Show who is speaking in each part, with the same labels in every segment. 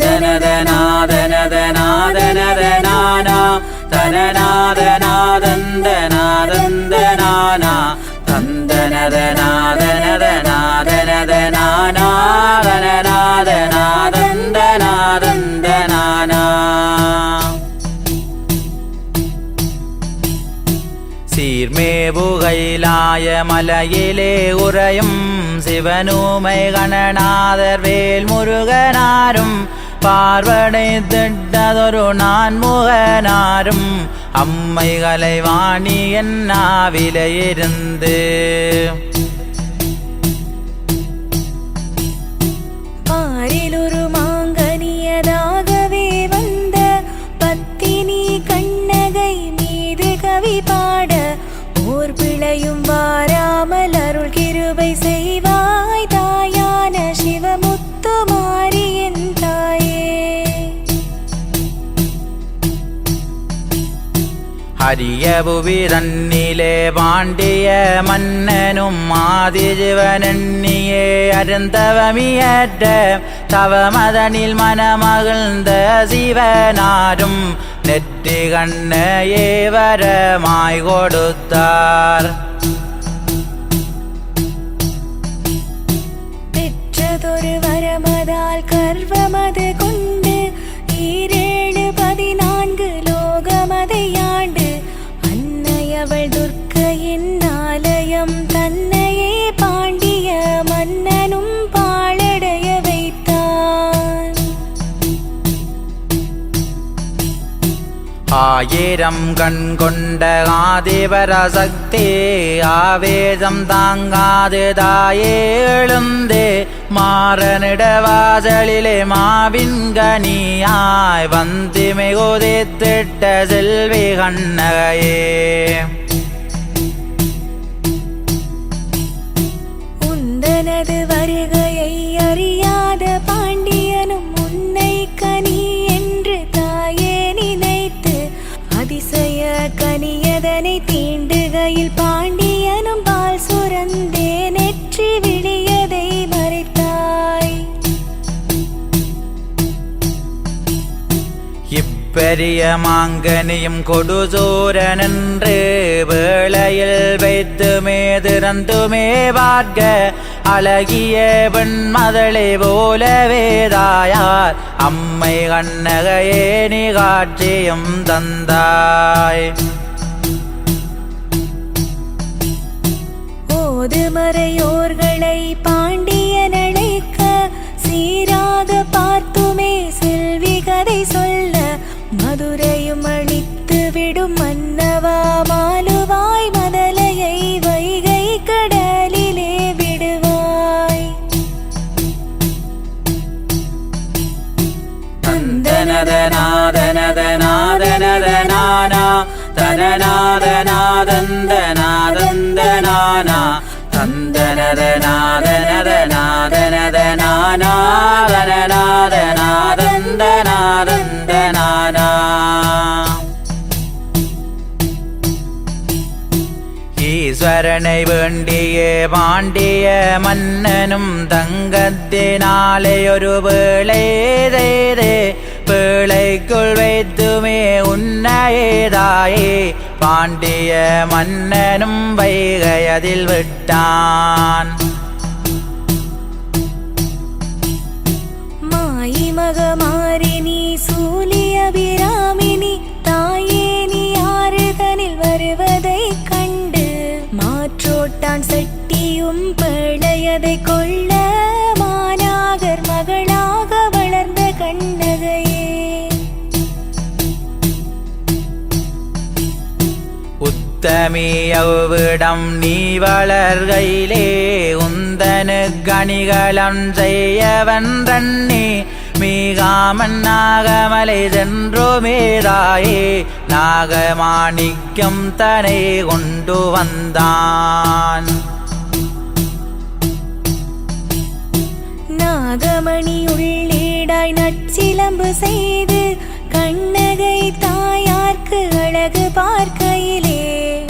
Speaker 1: தனதநாதனதநாதனதனானா தனநாதநாதந்தநாதந்தநானா தந்தனதநாதனதநாதனதநாதனநாதந்தநாதந்தநானா சீர்மேபுகைலாய மலையிலே உறையும் சிவனூமை கணநாதர் வேல் முருகனாரும் பார்வனை திட்டதொரு நான் முகனாரும் அம்மைகளை வாணி என்னாவிலையிருந்து പുവിതന്നിലെ പാണ്ഡ്യ മന്നനും ആദിജീവനണ്ണിയെ അരുന്തവമിയേറ്റ തവമതനിൽ മനമകിழ்ந்த ശിവനാരും നെറ്റി കണ്ണയെ വരമായി കൊടുത്താർ
Speaker 2: പെറ്റതൊരു വരമതാൽ കർവമത് കൊണ്ട്
Speaker 1: ஆயிரம் கண் கொண்ட ஆதிபரசக்தி ஆவேதம் தாங்காது தாயே எழுந்தே மாறனிட வாசலிலே மாவின்கனியாய் கனியாய் வந்து செல்வி கண்ணகையே.
Speaker 2: உந்தனது
Speaker 1: வருக மாங்கனியும் கொடுசூரனென்று வேளையில் வைத்துமே திறந்துமே பார்க்க அழகிய பெண்மதளை போலவேதாயார் அம்மை கண்ணகையே நீ காட்சியும் தந்தாய்.
Speaker 2: ஓதுமறையோர்களை
Speaker 1: பாண்டி ஈஸ்வரனை வேண்டிய பாண்டிய மன்னனும் தங்கத்தினாலே ஒரு வேளை பிழைக்குள் வைத்துமே உன்னையேதாயே பாண்டிய மன்னனும் வைகையதில் விட்டான்.
Speaker 2: மாயி மகமா
Speaker 1: உத்தமி அவ்விடம் நீ வளர்கையிலே உந்தனு கணிகளம் செய்யவன்றண்ணி மீகாமன் நாகமலை சென்றோமேதாயே நாகமாணிக்கம் தனை கொண்டு வந்தான்.
Speaker 2: நாகமணி உள்ளீடாய் நச்சிலம்பு செய்து கண்ணகை கண்ணுக்கு அழகு பார்க்கையிலே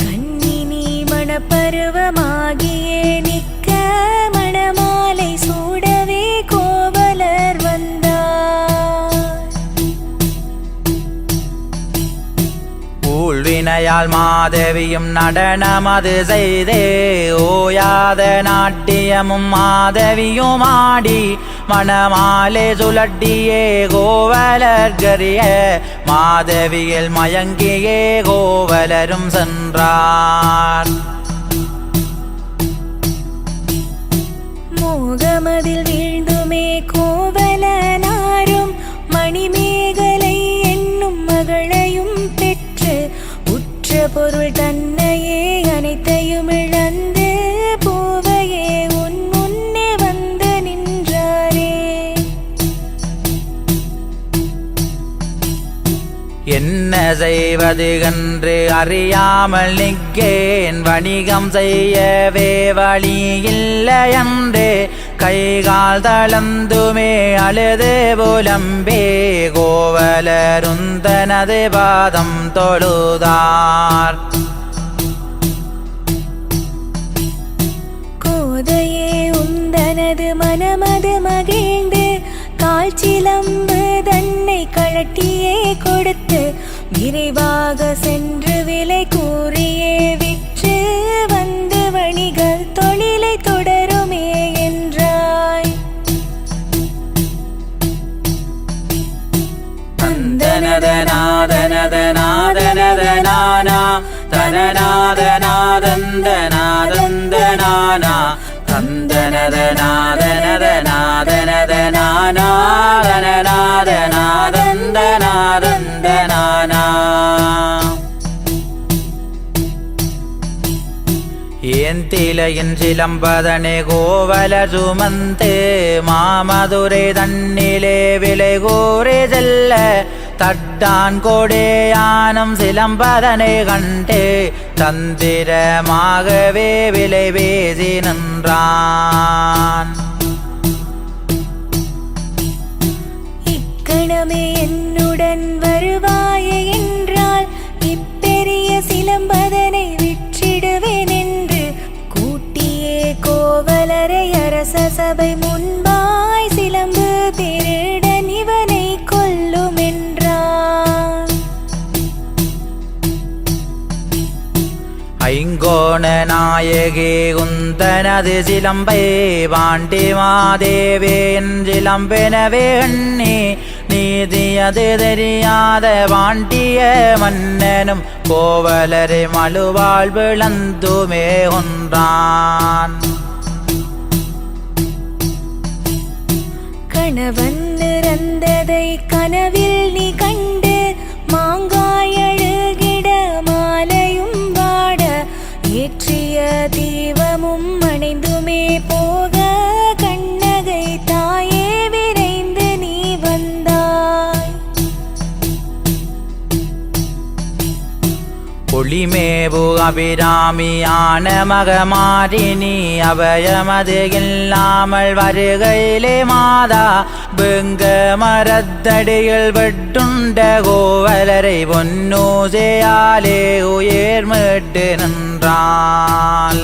Speaker 2: கண்ணினி மனப்பருவமாகியே நிக்க மணமாலை சூடவே கோவலர் வந்தார்.
Speaker 1: ஊழ்வினையால் மாதவியும் நடனமது செய்தே ஓயாத நாட்டியமும் மாதவியும் ஆடி மணமாலே சுழட்டியே கோவலர்கரிய மாதவியில் மயங்கியே கோவலரும் சென்றார். என்ன செய்வது என்று அறியாமல் நிற்கேன். வணிகம் செய்யவே வழி இல்லையன்றே. கைகால் தளந்துமே அழுது புலம்பே. கோவலருந்தனது பாதம் தொழுதார்.
Speaker 2: கோதையே உந்தனது மனமது மகிழ்ந்து கால் சிலம்பு தன்னை கழட்டியே கொடுத்து விரைவாக சென்று விலை கூறியே விற்று வந்து வணிகர் தொழிலை தொடருமே என்றாய்.
Speaker 1: தந்தனதநாதனதநாதனதநானா தனநாதநாதந்தநாதந்தநானா தந்தனதநாதனதநாதனதநானா ஏந்திலையின் சிலம்பதனை கோவல சுமந்து மாமதுரை தன்னிலே விலை கூறி செல்ல தட்டான் கொடையானும் சிலம்பதனை கண்டு தந்திரமாகவே விலை பேசி நின்றான். ஐங்கோண நாயகி குந்தனது சிலம்பை பாண்டி மாதேவேன் சிலம்பெனவே அண்ணே. நீதியது தெரியாத பாண்டிய மன்னனும் கோவலரை மழுவாள் விளந்துமே ஒன்றான்
Speaker 2: கணவன் நிறந்ததை கனவில் நீ
Speaker 1: ஒளிமேவு அபிராமியான மகமாரினி அபயமது இல்லாமல் வருகையிலே மாதா பெங்க மரத்தடியில் வெட்டுண்ட கோவலரை பொன்னூசையாலே உயர் மீட்டு நின்றாள்.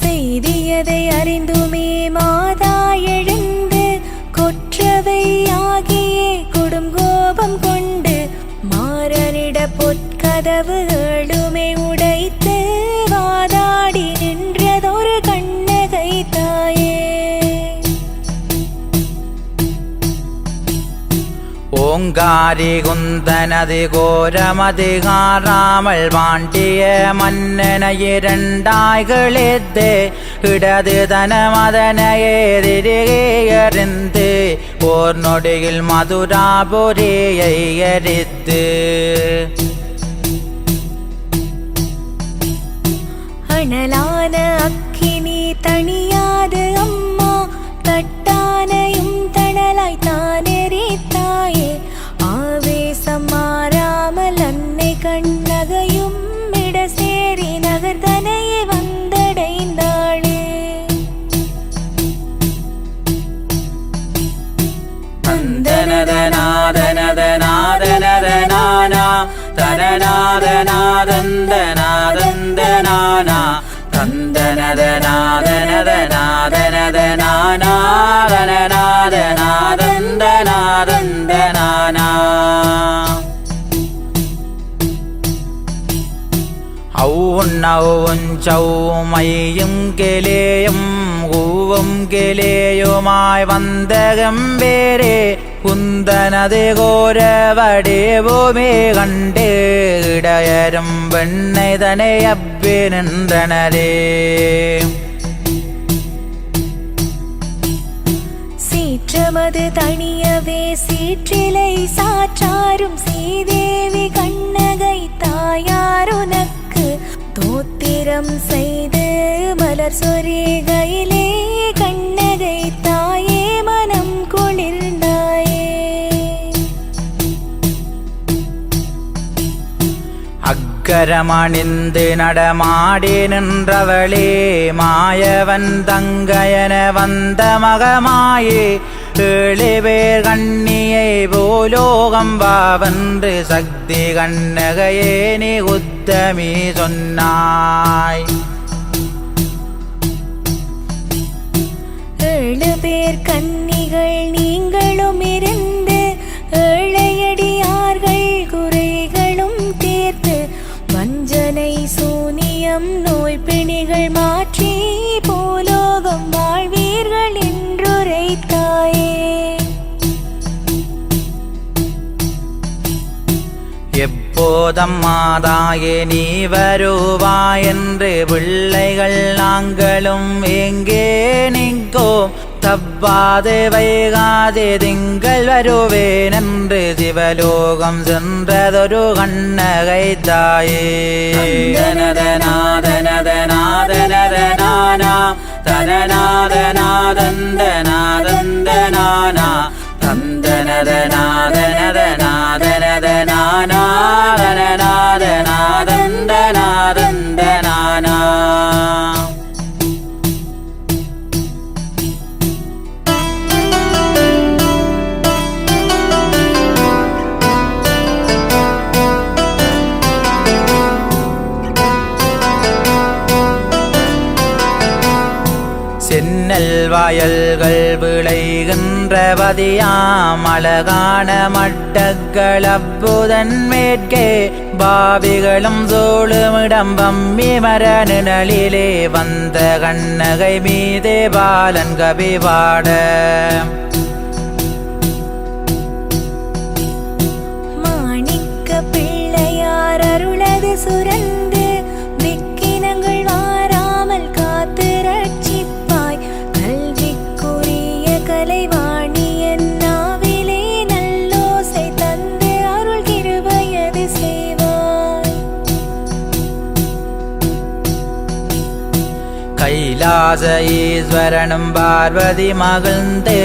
Speaker 2: செய்தியதை அறிந்து பொற்கதவுகளுமே உடைத்து வாதாடி நின்றதொரு கண்ணகை தாயே.
Speaker 1: ஓங்காரி குந்தனது கோரமது காராமல் வாண்டிய மன்னனை இரண்டாய் கிழித்து இடது தனமதனையே
Speaker 2: அனலான அக்கினி தணியாது அம்மா. தட்டானையும் தணலாய் தானெரித்தாயே ஆவேசம் மாறாமல் அன்னை கண்ணகையும் இட சேரி நகர்தனையே வந்தடைந்தாளே.
Speaker 1: நானா தந்தனத நாதனத நாதனத நானாதன நாத நாதந்த நாதந்த நானா ഔണ്ണവും ചൗമയും കിലേയും കൂവും കിലേയുമായി വന്ദഗംഭീരേ കുന്തനതേ ഘോരവടേവുമേ കണ്ടേ ഇടയരും പെണ്ണെ തന്നെ അഭ്യനന്ദനരേ
Speaker 2: சீற்றமது தனியவே சீற்றிலை சாற்றாரும் சீதேவி கண்ணகை தாயார் உனக்கு தோத்திரம் செய்து மலர் சொரிகையிலே
Speaker 1: கரமணிந்து நடமாடி நின்றவளே மாயவன் தங்கயன வந்த மகமாயே ஏழு பேர் கண்ணியை போலோகம் வாவென்று சக்தி கண்ணகையே நீ உத்தமி சொன்னாய்.
Speaker 2: ஏழு பேர் கன்னிகள்
Speaker 1: எப்போதம் மாதாயே நீ வருவாயென்று பிள்ளைகள் நாங்களும் எங்கே நிற்கோம்? தப்பாது வைகாதே திங்கள் வருவேன் என்று சிவலோகம் சென்றதொரு கண்ணகை தாயே. தனதநாதனதநாதனதனானா വായൽ தந்தனதநாதனதனாதனநாதனாதந்தனாதந்தனானா அழகான மட்டக்கள் அப்புதன் மேற்கே பாவிகளும் சோழுமிடம் பம்மி மர நிழலிலே வந்த கண்ணகை மீதே பாலன் கவி
Speaker 2: மாணிக்க பிள்ளையார் அருளது சுரன்
Speaker 1: கைலாச ஈஸ்வரனும் பார்வதி மகிழ்ந்தே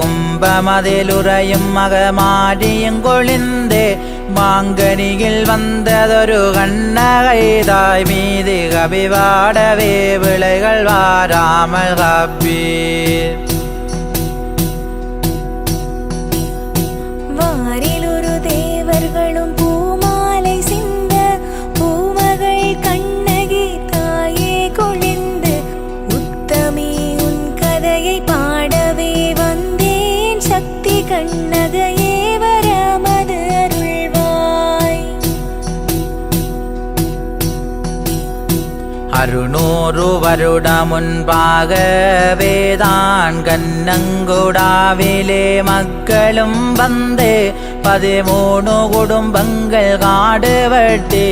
Speaker 1: கும்பமதிலுறையும் மகமாடியும் கொழிந்தே. மாங்கனியில் வந்ததொரு கண்ணகை தாய் மீது கபிவாடவே விளைகள் வாராமல் கப்பீர். அறுநூறு வருட முன்பாக வேதான் கண்ணங்குடாவிலே மக்களும் வந்து பதிமூணு குடும்பங்கள் காடு வெட்டி.